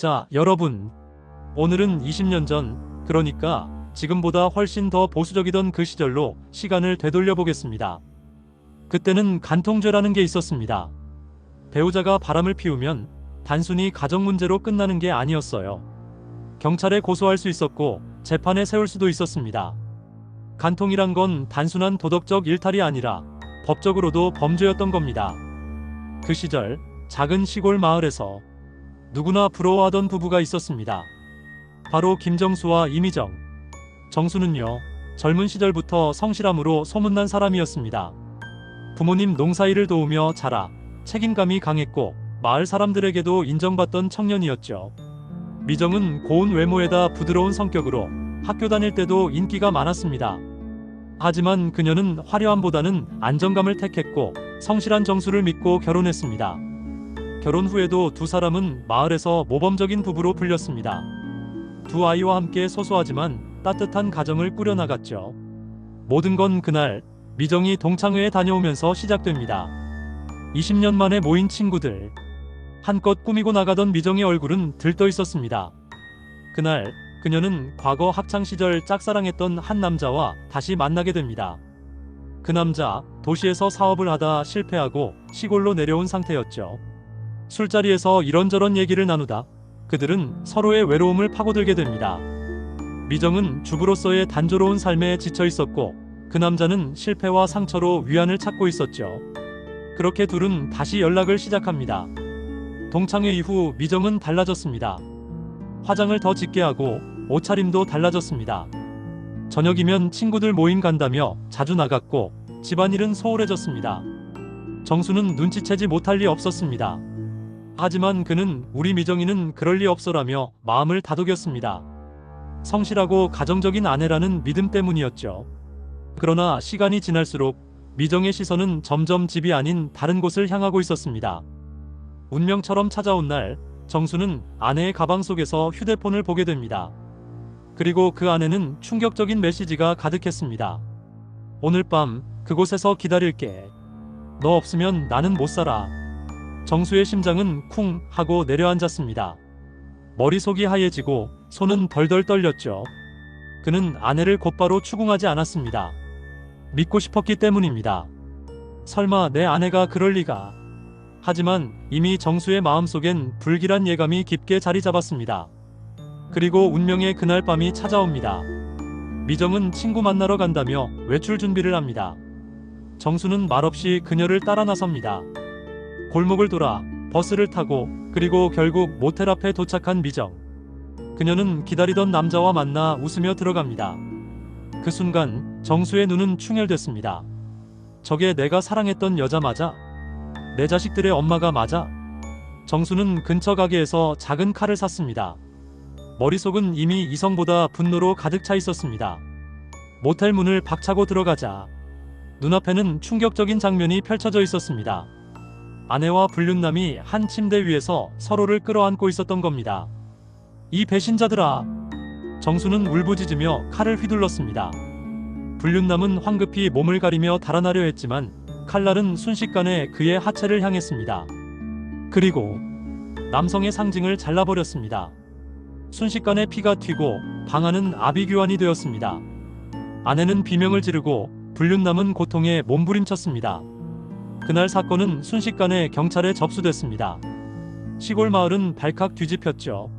자, 여러분. 오늘은 20년 전, 그러니까 지금보다 훨씬 더 보수적이던 그 시절로 시간을 되돌려 보겠습니다. 그때는 간통죄라는 게 있었습니다. 배우자가 바람을 피우면 단순히 가정 문제로 끝나는 게 아니었어요. 경찰에 고소할 수 있었고 재판에 세울 수도 있었습니다. 간통이란 건 단순한 도덕적 일탈이 아니라 법적으로도 범죄였던 겁니다. 그 시절 작은 시골 마을에서 누구나 부러워하던 부부가 있었습니다. 바로 김정수와 이미정. 정수는요, 젊은 시절부터 성실함으로 소문난 사람이었습니다. 부모님 농사일을 도우며 자라 책임감이 강했고 마을 사람들에게도 인정받던 청년이었죠. 미정은 고운 외모에다 부드러운 성격으로 학교 다닐 때도 인기가 많았습니다. 하지만 그녀는 화려함보다는 안정감을 택했고 성실한 정수를 믿고 결혼했습니다. 결혼 후에도 두 사람은 마을에서 모범적인 부부로 불렸습니다. 두 아이와 함께 소소하지만 따뜻한 가정을 꾸려나갔죠. 모든 건 그날 미정이 동창회에 다녀오면서 시작됩니다. 20년 만에 모인 친구들. 한껏 꾸미고 나가던 미정의 얼굴은 들떠 있었습니다. 그날 그녀는 과거 학창 시절 짝사랑했던 한 남자와 다시 만나게 됩니다. 그 남자 도시에서 사업을 하다 실패하고 시골로 내려온 상태였죠. 술자리에서 이런저런 얘기를 나누다 그들은 서로의 외로움을 파고들게 됩니다. 미정은 주부로서의 단조로운 삶에 지쳐 있었고 그 남자는 실패와 상처로 위안을 찾고 있었죠. 그렇게 둘은 다시 연락을 시작합니다. 동창회 이후 미정은 달라졌습니다. 화장을 더 짙게 하고 옷차림도 달라졌습니다. 저녁이면 친구들 모임 간다며 자주 나갔고 집안일은 소홀해졌습니다. 정수는 눈치채지 못할 리 없었습니다. 하지만 그는 우리 미정이는 그럴 리 없어라며 마음을 다독였습니다. 성실하고 가정적인 아내라는 믿음 때문이었죠. 그러나 시간이 지날수록 미정의 시선은 점점 집이 아닌 다른 곳을 향하고 있었습니다. 운명처럼 찾아온 날, 정수는 아내의 가방 속에서 휴대폰을 보게 됩니다. 그리고 그 안에는 충격적인 메시지가 가득했습니다. 오늘 밤 그곳에서 기다릴게. 너 없으면 나는 못 살아. 정수의 심장은 쿵 하고 내려앉았습니다. 머리속이 하얘지고 손은 덜덜 떨렸죠. 그는 아내를 곧바로 추궁하지 않았습니다. 믿고 싶었기 때문입니다. 설마 내 아내가 그럴 리가. 하지만 이미 정수의 마음속엔 불길한 예감이 깊게 자리 잡았습니다. 그리고 운명의 그날 밤이 찾아옵니다. 미정은 친구 만나러 간다며 외출 준비를 합니다. 정수는 말없이 그녀를 따라 나섭니다. 골목을 돌아 버스를 타고 그리고 결국 모텔 앞에 도착한 미정. 그녀는 기다리던 남자와 만나 웃으며 들어갑니다. 그 순간 정수의 눈은 충혈됐습니다. 저게 내가 사랑했던 여자 맞아? 내 자식들의 엄마가 맞아? 정수는 근처 가게에서 작은 칼을 샀습니다. 머릿속은 이미 이성보다 분노로 가득 차 있었습니다. 모텔 문을 박차고 들어가자 눈앞에는 충격적인 장면이 펼쳐져 있었습니다. 아내와 불륜남이 한 침대 위에서 서로를 끌어안고 있었던 겁니다. 이 배신자들아! 정수는 울부짖으며 칼을 휘둘렀습니다. 불륜남은 황급히 몸을 가리며 달아나려 했지만 칼날은 순식간에 그의 하체를 향했습니다. 그리고 남성의 상징을 잘라버렸습니다. 순식간에 피가 튀고 방 안은 아비규환이 되었습니다. 아내는 비명을 지르고 불륜남은 고통에 몸부림쳤습니다. 그날 사건은 순식간에 경찰에 접수됐습니다. 시골 마을은 발칵 뒤집혔죠.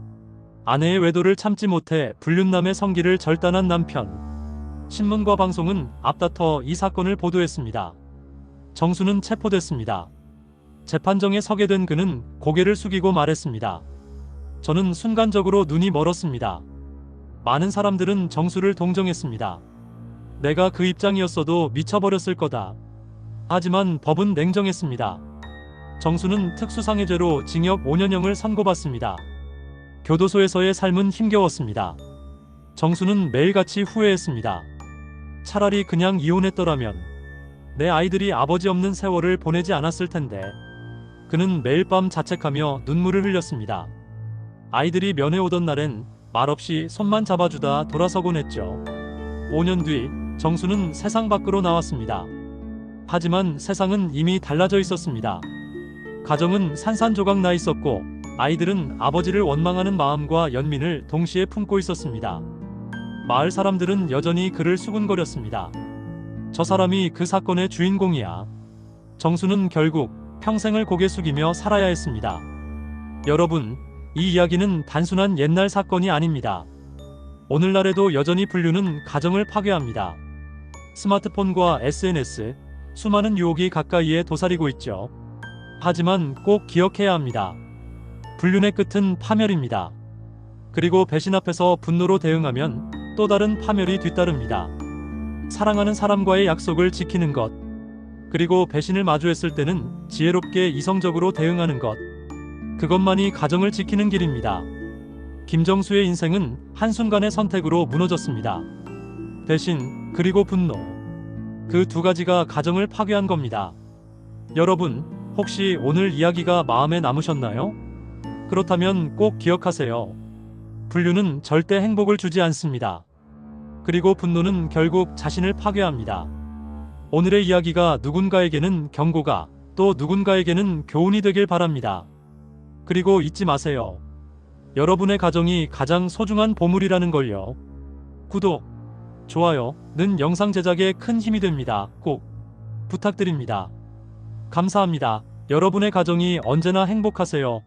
아내의 외도를 참지 못해 불륜남의 성기를 절단한 남편. 신문과 방송은 앞다퉈 이 사건을 보도했습니다. 정수는 체포됐습니다. 재판정에 서게 된 그는 고개를 숙이고 말했습니다. 저는 순간적으로 눈이 멀었습니다. 많은 사람들은 정수를 동정했습니다. 내가 그 입장이었어도 미쳐버렸을 거다. 하지만 법은 냉정했습니다. 정수는 특수상해죄로 징역 5년형을 선고받습니다. 교도소에서의 삶은 힘겨웠습니다. 정수는 매일같이 후회했습니다. 차라리 그냥 이혼했더라면 내 아이들이 아버지 없는 세월을 보내지 않았을 텐데. 그는 매일 밤 자책하며 눈물을 흘렸습니다. 아이들이 면회 오던 날엔 말없이 손만 잡아주다 돌아서곤 했죠. 5년 뒤 정수는 세상 밖으로 나왔습니다. 하지만 세상은 이미 달라져 있었습니다. 가정은 산산조각 나 있었고 아이들은 아버지를 원망하는 마음과 연민을 동시에 품고 있었습니다. 마을 사람들은 여전히 그를 수군거렸습니다. 저 사람이 그 사건의 주인공이야. 정수는 결국 평생을 고개 숙이며 살아야 했습니다. 여러분, 이 이야기는 단순한 옛날 사건이 아닙니다. 오늘날에도 여전히 분류는 가정을 파괴합니다. 스마트폰과 SNS, 수많은 유혹이 가까이에 도사리고 있죠. 하지만 꼭 기억해야 합니다. 불륜의 끝은 파멸입니다. 그리고 배신 앞에서 분노로 대응하면 또 다른 파멸이 뒤따릅니다. 사랑하는 사람과의 약속을 지키는 것, 그리고 배신을 마주했을 때는 지혜롭게 이성적으로 대응하는 것, 그것만이 가정을 지키는 길입니다. 김정수의 인생은 한순간의 선택으로 무너졌습니다. 배신, 그리고 분노. 그 두 가지가 가정을 파괴한 겁니다. 여러분, 혹시 오늘 이야기가 마음에 남으셨나요? 그렇다면 꼭 기억하세요. 분류는 절대 행복을 주지 않습니다. 그리고 분노는 결국 자신을 파괴합니다. 오늘의 이야기가 누군가에게는 경고가, 또 누군가에게는 교훈이 되길 바랍니다. 그리고 잊지 마세요. 여러분의 가정이 가장 소중한 보물이라는 걸요. 구독, 좋아요 는 영상 제작에 큰 힘이 됩니다. 꼭 부탁드립니다. 감사합니다. 여러분의 가정이 언제나 행복하세요.